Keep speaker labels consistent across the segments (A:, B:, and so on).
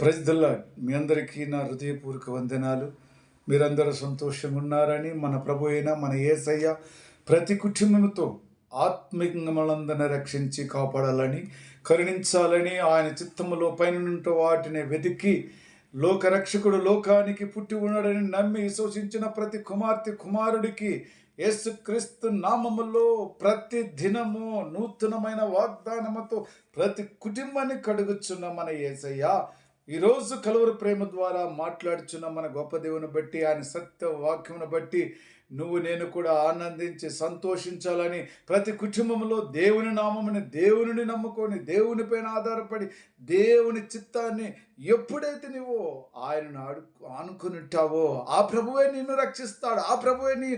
A: ప్రజల్లా మీ అందరికీ నా హృదయపూర్వక వందనాలు. మీరందరూ సంతోషంగా ఉన్నారని మన ప్రభు అయిన మన ఏసయ్య ప్రతి కుటుంబంతో ఆత్మీయంగా రక్షించి కాపాడాలని కరుణించాలని ఆయన చిత్తములో పైన వాటిని వెతికి లోకరక్షకుడు లోకానికి పుట్టి ఉన్నాడని నమ్మి విశ్వసించిన ప్రతి కుమార్తె కుమారుడికి యేసుక్రీస్తు నామములో ప్రతి దినము నూతనమైన వాగ్దానముతో ప్రతి కుటుంబాన్ని కడుగుచున్న మన యేసయ్య ఈరోజు కలువరు ప్రేమ ద్వారా మాట్లాడుచున్న మన గొప్ప దేవుని బట్టి ఆయన సత్య వాక్యమును బట్టి నువ్వు నేను కూడా ఆనందించి సంతోషించాలని ప్రతి కుటుంబంలో దేవుని నామముని దేవుని నమ్ముకొని దేవునిపైన ఆధారపడి దేవుని చిత్తాన్ని ఎప్పుడైతే నువ్వు ఆయనను ఆడు ఆనుకునింటావో ఆ ప్రభువే నిన్ను రక్షిస్తాడు. ఆ ప్రభువే నీ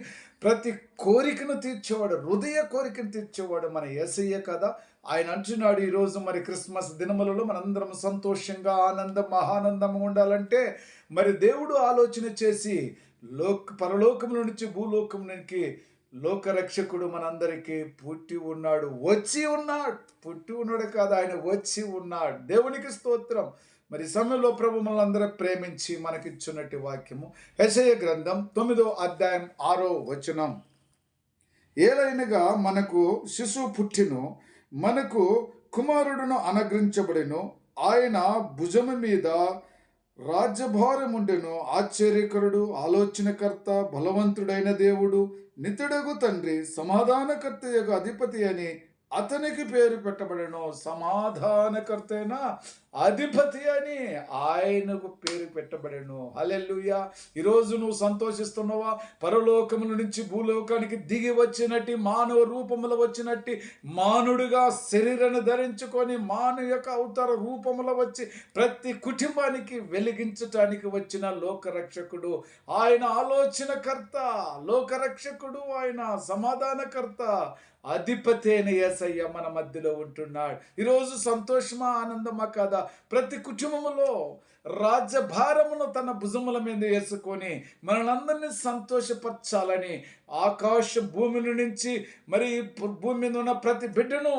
A: ప్రతి కోరికను తీర్చేవాడు హృదయ కోరికను తీర్చేవాడు మన ఏసయ్య కదా. ఆయన అంటున్నాడు ఈరోజు మరి క్రిస్మస్ దినములలో మనందరం సంతోషంగా ఆనందం మహానందంగా ఉండాలంటే మరి దేవుడు ఆలోచన చేసి లోక పరలోకం నుంచి భూలోకమునికి లోకరక్షకుడు మనందరికీ పుట్టి ఉన్నాడు. వచ్చి ఉన్నాడు. పుట్టి ఉన్నాడు కాదు ఆయన వచ్చి ఉన్నాడు. దేవునికి స్తోత్రం. మరి సమయంలో ప్రభు మనందరూ ప్రేమించి మనకిచ్చున్నట్టు వాక్యము. యెషయా గ్రంథం తొమ్మిదో అధ్యాయం ఆరో వచనం. ఏలైనగా మనకు శిశువు పుట్టిను. మనకు కుమారుడును అనగ్రించబడెను ఆయన భుజము మీద రాజ్యభారముండెను. ఆశ్చర్యకరుడు ఆలోచనకర్త బలవంతుడైన దేవుడు నితడగు తండ్రి సమాధానకర్త యొక్క అధిపతి అని అతనికి పేరు పెట్టబడను. సమాధానకర్తైన అధిపతి అని ఆయనకు పేరు పెట్టబడను. హలెల్లుయా. ఈరోజు నువ్వు సంతోషిస్తున్నావా? పరలోకముల నుంచి భూలోకానికి దిగి వచ్చినట్టు మానవ రూపములు వచ్చినట్టు మానుడుగా శరీరాన్ని ధరించుకొని మానవ యొక్క అవతార రూపముల వచ్చి ప్రతి కుటుంబానికి వెలిగించటానికి వచ్చిన లోకరక్షకుడు. ఆయన ఆలోచనకర్త లోకరక్షకుడు ఆయన సమాధానకర్త. అధిపతి అయిన యేసయ్య మన మధ్యలో ఉంటున్నాడు. ఈరోజు సంతోషమా ఆనందమా కదా? ప్రతి కుటుంబములో రాజ్యభారమును తన భుజముల మీద వేసుకొని మనలందరినీ సంతోషపరచాలని ఆకాశ భూమిని నుంచి మరి భూమి మీద ఉన్న ప్రతి బిడ్డను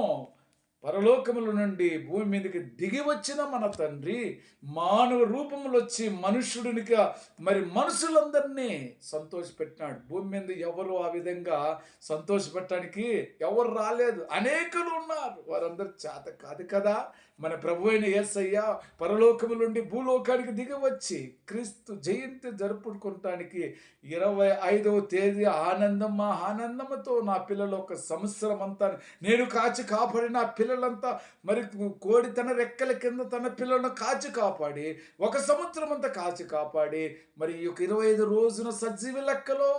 A: పరలోకముల నుండి భూమి మీదకి దిగి వచ్చిన మన తండ్రి మానవ రూపములు వచ్చి మనుష్యుడినిగా మరి మనుషులందరినీ సంతోషపెట్టినాడు. భూమి మీద ఎవరు ఆ విధంగా సంతోషపెట్టడానికి ఎవరు రాలేదు. అనేకులు ఉన్నారు. వారందరూ చేత కాదు కదా. మన ప్రభు అయిన యేసయ్య పరలోకము నుండి భూలోకానికి దిగి వచ్చి క్రీస్తు జయంతి జరుపుకుంటానికి ఇరవై ఐదవ తేదీ ఆనందం మా ఆనందముతో నా పిల్లలు ఒక సంవత్సరం అంతా నేను కాచి కాపాడి నా పిల్లలంతా మరి కోడి తన రెక్కల కింద తన పిల్లలను కాచి కాపాడి ఒక సంవత్సరం అంతా కాచి కాపాడి మరి ఈ యొక్క ఇరవై ఐదు రోజున సజీవి లెక్కలో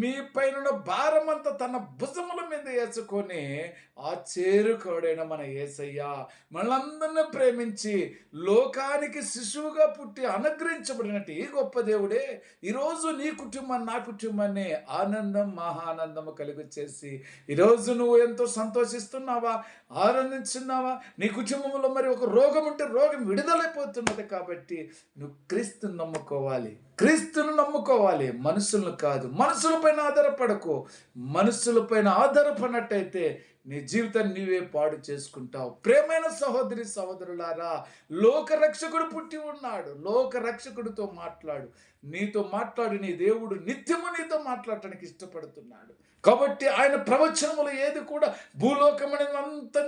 A: మీ పైన భారం అంతా తన భుజముల మీద వేసుకొని ఆ చేరుకోడైన మన ఏసయ్య మనందరిని ప్రేమించి లోకానికి శిశువుగా పుట్టి అనుగ్రహించబడినట్టు ఈ గొప్ప దేవుడే. ఈరోజు నీ కుటుంబాన్ని నా కుటుంబాన్ని ఆనందం మహానందము కలుగు చేసి ఈరోజు నువ్వు ఎంతో సంతోషిస్తున్నావా? ఆనందించున్నావా? నీ కుటుంబంలో మరి ఒక రోగం ఉంటే రోగం విడుదలైపోతున్నది కాబట్టి నువ్వు క్రీస్తుని నమ్ముకోవాలి. క్రీస్తును నమ్ముకోవాలి. మనుషులను కాదు. మనుషులపైన ఆధారపడకు. మనుషులపైన ఆధారపడినట్టయితే నీ జీవితాన్ని నీవే పాడు చేసుకుంటావు. ప్రేమైన సహోదరి సహోదరులారా లోకరక్షకుడు పుట్టి ఉన్నాడు. లోకరక్షకుడితో మాట్లాడు. నీతో మాట్లాడు నీ దేవుడు నిత్యము నీతో మాట్లాడటానికి ఇష్టపడుతున్నాడు. కాబట్టి ఆయన ప్రవచనములు ఏది కూడా భూలోకమని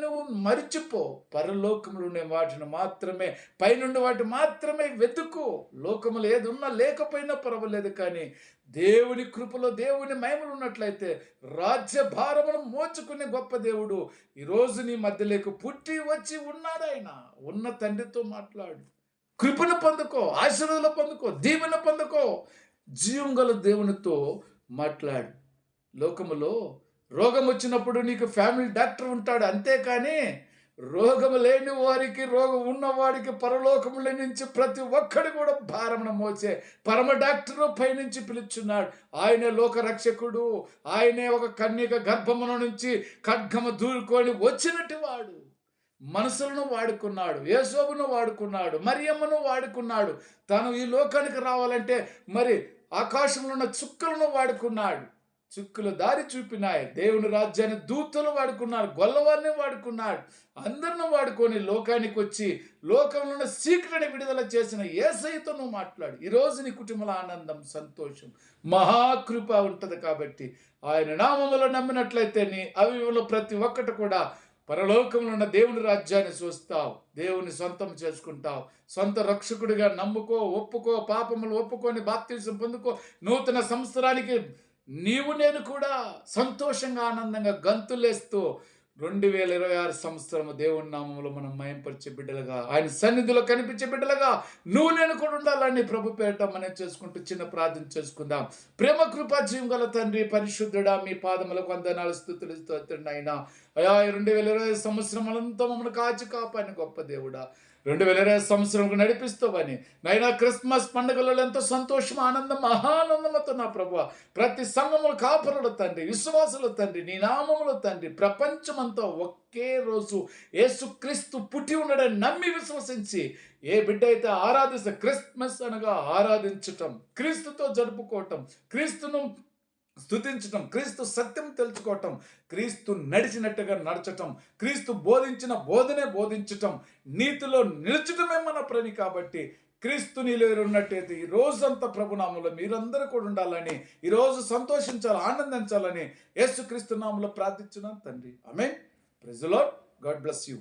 A: నువ్వు మరిచిపో. పరలోకములు ఉండే వాటిని మాత్రమే పైనుండి వాటి మాత్రమే వెతుకు. లోకములు ఏది ఉన్నా లేకపోయినా పర్వాలేదు కానీ దేవుని కృపలో దేవుని మహిమలు ఉన్నట్లయితే రాజ్య భారములు మోచుకునే గొప్ప దేవుడు ఈరోజు నీ మధ్యలోకి పుట్టి వచ్చి ఉన్నాడాయన ఉన్న తండ్రితో మాట్లాడు. కృపను పొందుకో ఆశీర్వాదాలు పొందుకో దీవెన పొందుకో. జీవం గల దేవునితో మాట్లాడు. లోకములో రోగం వచ్చినప్పుడు నీకు ఫ్యామిలీ డాక్టర్ ఉంటాడు. అంతేకాని రోగము లేని వారికి రోగం ఉన్నవాడికి పరలోకముల నుంచి ప్రతి ఒక్కడు కూడా భారమున మోసే పరమ డాక్టరు పైనుంచి పిలుచున్నాడు. ఆయనే లోకరక్షకుడు ఆయనే ఒక కన్యక గర్భమున నుంచి ఖడ్గము దూరుకొని వచ్చినట్టు వాడు. మనసులను వాడుకున్నాడు. యేసోబును వాడుకున్నాడు. మరియమ్మను వాడుకున్నాడు. తను ఈ లోకానికి రావాలంటే మరి ఆకాశంలో ఉన్న చుక్కలను వాడుకున్నాడు. చుక్కులు దారి చూపినాయి. దేవుని రాజ్యాన్ని దూతలు వాడుకున్నాడు గొల్లవారిని వాడుకున్నాడు. అందరిని వాడుకొని లోకానికి వచ్చి లోకంలో ఉన్న సీక్రెట్ విడుదల చేసిన ఏసైతో నువ్వు మాట్లాడు. ఈరోజు నీ కుటుంబల ఆనందం సంతోషం మహాకృప ఉంటుంది కాబట్టి ఆయన నామములో నమ్మినట్లయితే నీ అవిలో ప్రతి ఒక్కటి కూడా పరలోకంలో ఉన్న దేవుని రాజ్యాన్ని చూస్తావు దేవుని సొంతం చేసుకుంటావు. సొంత రక్షకుడిగా నమ్ముకో ఒప్పుకో పాపములు ఒప్పుకొని బాప్తీసం పొందుకో. నూతన సంవత్సరానికి నీవు నేను కూడా సంతోషంగా ఆనందంగా గంతులేస్తూ రెండు వేల ఇరవై ఆరు సంవత్సరం దేవుని నామంలో మనం మయంపరిచే బిడ్డలుగా ఆయన సన్నిధిలో కనిపించే బిడ్డలుగా నువ్వు నేను కూడా ఉండాలని ప్రభు పేరట మనం చేసుకుంటూ చిన్న ప్రార్థన చేసుకుందాం. ప్రేమ కృపా జీవం గల తండ్రి పరిశుద్ధుడా మీ పాదములకు వందనాలు స్థుతులు స్తోత్రుడు అయినా అయా రెండు వేల ఇరవై సంవత్సరం అంతా మమ్మల్ని కాచి కాపాని గొప్ప దేవుడా. రెండు వేల ఇరవై సంవత్సరంకు నడిపిస్తావని నైనా క్రిస్మస్ పండుగలలో ఎంతో సంతోషం ఆనందం మహానందముతో నా ప్రభు ప్రతి సంఘములు కాపురుడు తండ్రి విశ్వాసులు తండ్రి నీ నామములు తండ్రి ప్రపంచమంతా ఒకే రోజు యేసుక్రీస్తు పుట్టి ఉండడని నమ్మి విశ్వసించి ఏ బిడ్డ అయితే ఆరాధిస్తే క్రిస్మస్ అనగా ఆరాధించటం క్రీస్తుతో జరుపుకోవటం క్రీస్తును స్థుతించటం క్రీస్తు సత్యం తెలుసుకోవటం క్రీస్తు నడిచినట్టుగా నడచటం క్రీస్తు బోధించిన బోధనే బోధించటం నీతిలో నిలచటమే మన పని కాబట్టి క్రీస్తు నీలో ఉన్నట్టయితే ఈ రోజంతా ప్రభునామంలో మీరందరూ కూడా ఉండాలని ఈరోజు సంతోషించాలి ఆనందించాలని యేసుక్రీస్తు నామంలో ప్రార్థించున్నాను తండ్రి. ఆమె ప్రెజలో గాడ్ బ్లెస్ యూ.